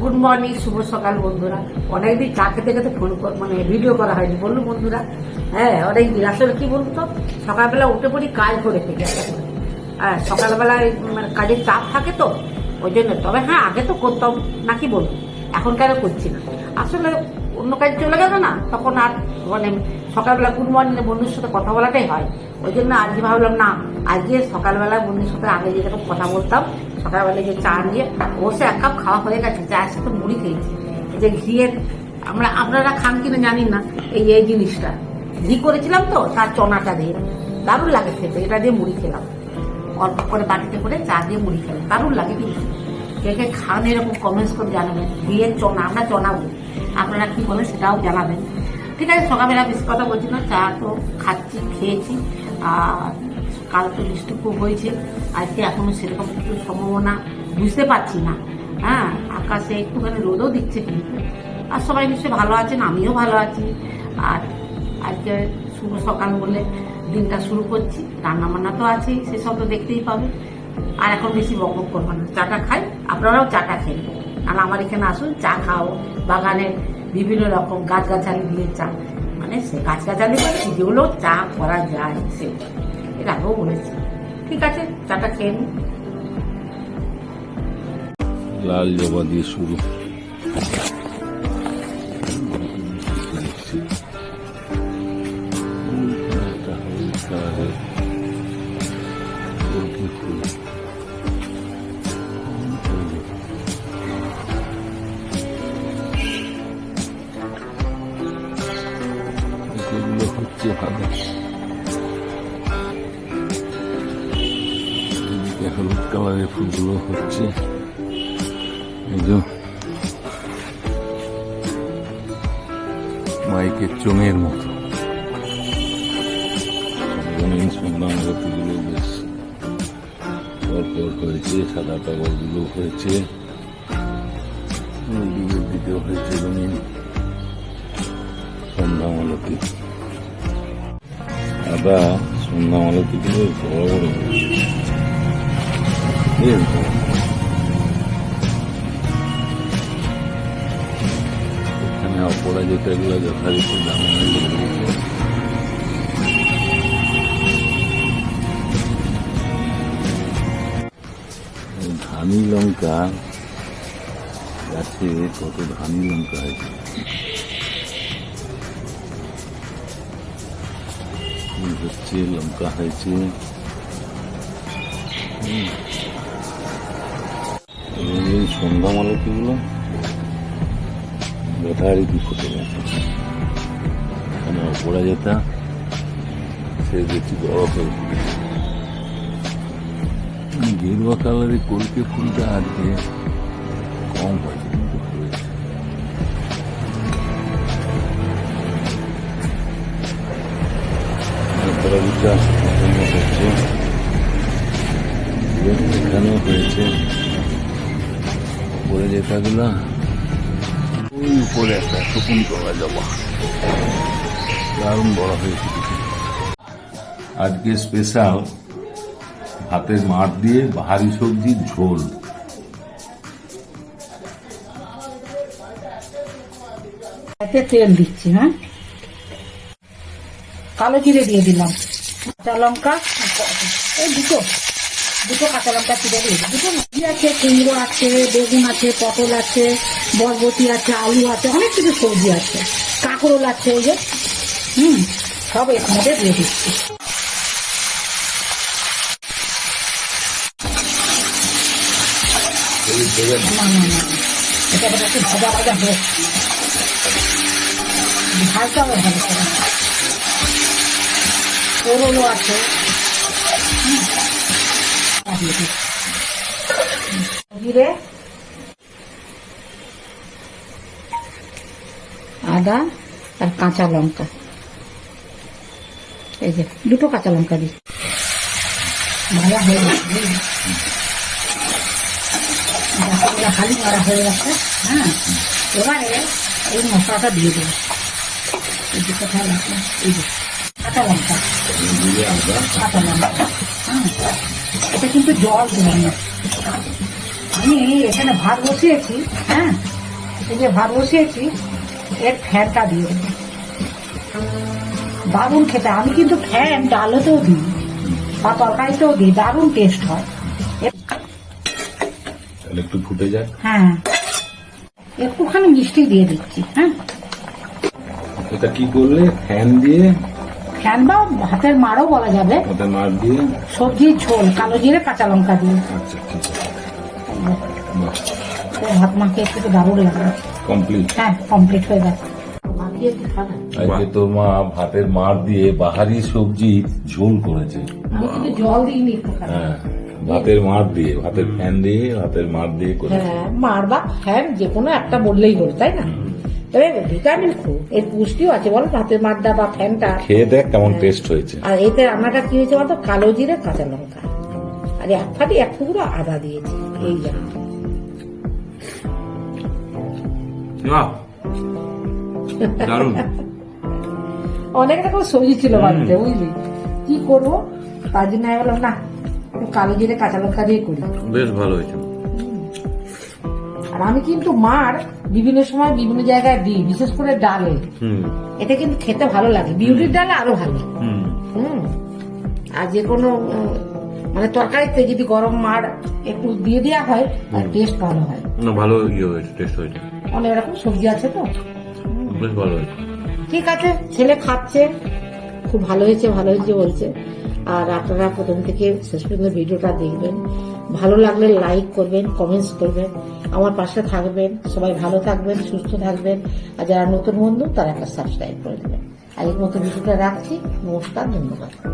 Good morning শুভ সকাল বন্ধুরা। অনেকদিন চা খেতে খেতে ফোন মানে ভিডিও করা হয়নি। বলল বন্ধুরা হ্যাঁ অনেকদিন আসলে কি বলতো সকালবেলা উঠে পড়ি, কাজ করে থেকে হ্যাঁ সকালবেলায় মানে কাজের চাপ থাকে তো, ওই জন্য। তবে হ্যাঁ আগে তো করতাম নাকি বলব? এখন কেন করছি না? আসলে অন্য কাজ চলে গেল না, তখন আর মানে সকালবেলা গুড মর্নিং বন্ধুর সাথে কথা বলাটাই হয়। ওই জন্য আজকে ভাবলাম, না, আজকে সকালবেলা বন্ধুর সাথে আগে যেরকম কথা বলতাম সকালবেলা যে চা নিয়ে অবশ্য এক কাপ খাওয়া হয়ে গেছে চায়ের সাথে মুড়ি খেয়েছি। যে ঘিয়ের, আমরা, আপনারা খান কিনা জানি না, এই এই জিনিসটা। ঘি করেছিলাম তো, তার চনাটা দিয়ে। দারুণ লাগে খেতে, এটা দিয়ে মুড়ি খেলাম। অল্প করে বাটিতে করে চা দিয়ে মুড়ি খেলাম, দারুণ লাগে কিন্তু। কে কে খান এরকম কমেন্টস করে জানাবেন, ঘিয়ের চনা, আমরা চনাবো। আপনারা কি বলেন সেটাও জানাবেন। ঠিক আছে, সকালবেলা বেশি কথা বলছি না, চা তো খাচ্ছি, খেয়েছি, আর কাল তো বৃষ্টি খুব হয়েছে। আজকে এখনও সেরকম কিছু সম্ভাবনা বুঝতে পারছি না। হ্যাঁ আকাশে একটুখানি রোদও দিচ্ছে কিন্তু। আর সবাই নিশ্চয়ই ভালো আছেন, আমিও ভালো আছি। আর আজকে শুভ সকাল বলে দিনটা শুরু করছি। রান্না বান্না তো আছেই সেসব তো দেখতেই পাবে। আর এখন বেশি বকবক করব না। চাটা খাই, আপনারাও চাটা খেন আর আমার এখানে আসুন, চা খাও। বাগানের বিভিন্ন রকম গাছগাছালি দিয়ে চা। মানে সে গাছগাছালি যেগুলো চা করা যায়, সে এর বলেছি। ঠিক আছে চাটা খেয়ে নিন লাল জবা দিয়ে শুরু। এদিকে হলুদ কালারের ফুলগুলো হচ্ছে যে মাইকের চোঙের মতো রঙিন সন্ধ্যামূর্তিগুলো বেশ হয়েছে সাদা কাগজগুলো হয়েছে দিকেও হয়েছে রঙিন সন্ধ্যামালতি সাদা সন্ধ্যামালতিগুলো বড় বড় হয়েছে এখানে অপরাজিত যথারীতি দাম অনুযায়ী ধানি লঙ্কা গাছে কত ধানি লঙ্কা হয়েছে হচ্ছে লঙ্কা হয়েছে হুম। এই সন্ধ্যা মালতিগুলো যথারীতি ফুটে গেছে? এখানে অপরাজিতা সে দেখছি বড় হয়ে ফুটেছে গেরুয়া কালারের কলকে ফুলটা আজকে কম হয়েছে। এখানেও হয়েছে। উপরে যেটাগুলা ওই উপরে একটা টুকুন করা জবা। দারুণ বড় হয়েছে কিছু। আজকে স্পেশাল ভাতের মাঠ দিয়ে বাহারি সবজির ঝোল। তেল দিচ্ছি হ্যাঁ? কালো জিরে দিয়ে দিলাম। কাঁচা লঙ্কা এই দুটো। দুটো কাঁচা লঙ্কা চিড়ে দিয়ে দুটো সবজি আছে, কুমড়ো আছে, বেগুন আছে, পটল আছে, বরবটি আছে, আলু আছে, অনেক কিছু সবজি আছে। কাঁকরোল আছে ওই যে। হুম, সব এর মধ্যে দিয়ে দিচ্ছি। এটা ভাজা ভাজা হোক ভালো করে। আছে। দিয়ে। জিরে আদা আর কাঁচা লঙ্কা। এই যে দুটো কাঁচা লঙ্কা দিই। ভাজা হয়ে গেছে? খালি মারা হয়ে গেছে হ্যাঁ? এবারে এই মশলাটা দিয়ে দেবো। এই যে কোথায় এই যে কাঁচা লঙ্কা। কাঁচা লঙ্কা হ্যাঁ? এটা কিন্তু জল দেবেন না। আমি এখানে ভাত বসিয়েছি হ্যাঁ? এই যে ভাত বসিয়েছি এর ফ্যানটা দিয়ে দারুণ খেতে আমি কিন্তু ফ্যান ডালেতেও দিই বা তরকারিতেও দিই দারুণ টেস্ট হয়। একটু ফুটে যায় হ্যাঁ। একটুখানি মিষ্টি দিয়ে দিচ্ছি হ্যাঁ? এটা কি করলে? ফ্যান দিয়ে ফ্যান বা ভাতের মারও বলা যাবে। ওটা মার দিয়ে? সবজির ঝোল কালো জিরে কাঁচা লঙ্কা দিয়ে। আচ্ছা ঠিক আছে। ভাত একটু দারুণ লাগবে কমপ্লিট হ্যাঁ কমপ্লিট হয়ে গেছে। আজকে মা ভাতের মার দিয়ে বাহারি সবজি ঝোল করেছে। জল দিইনি হ্যাঁ ভাতের মার দিয়ে ভাতের ফ্যান দিয়ে ভাতের মার দিয়ে করেছে। হ্যাঁ মার বা ফ্যান যে কোনো একটা বললেই হলো তাই না? তবে ভিটামিন খুব। এর পুষ্টিও আছে বলো ভাতের মারটা বা ফ্যানটা। খেয়ে দেখ কেমন টেস্ট হয়েছে। আর এতে রান্নাটা কি হয়েছে বলতো কালো জিরে কাঁচা লঙ্কা। আর এক ফাটি এক টুকরো আদা দিয়েছি। এই যা। দারুণ। অনেক রকম সবজি ছিল বাড়িতে বুঝলি? কি করব? তার জন্য আমি বললাম না কালো জিরে কাঁচা লঙ্কা দিয়ে করি। বেশ ভালো হয়েছে। আর আমি কিন্তু মার বিভিন্ন সময় বিভিন্ন জায়গায় দিই বিশেষ করে ডালে। হুম। এটা কিন্তু খেতে ভালো লাগে। বিউটির ডালে আরও ভালো। হুম। আর যে কোনো মানে তরকারিতে যদি গরম মার একটু দিয়ে দেওয়া হয় তার টেস্ট ভালো হয়। না ভালো ইয়ে হয়েছে টেস্ট হয়েছে। অনেক রকম সবজি আছে তো। বেশ ভালো হয়েছে। ঠিক আছে ছেলে খাচ্ছে। খুব ভালো হয়েছে ভালো হয়েছে বলছে। আর আপনারা প্রথম থেকে শেষ পর্যন্ত ভিডিওটা দেখবেন। ভালো লাগলে লাইক করবেন কমেন্টস করবেন। আমার পাশে থাকবেন। সবাই ভালো থাকবেন, সুস্থ থাকবেন। আর যারা নতুন বন্ধু, তারা একটা সাবস্ক্রাইব করে দেবেন। আগের মতো ভিডিওটা রাখছি। নমস্কার, ধন্যবাদ।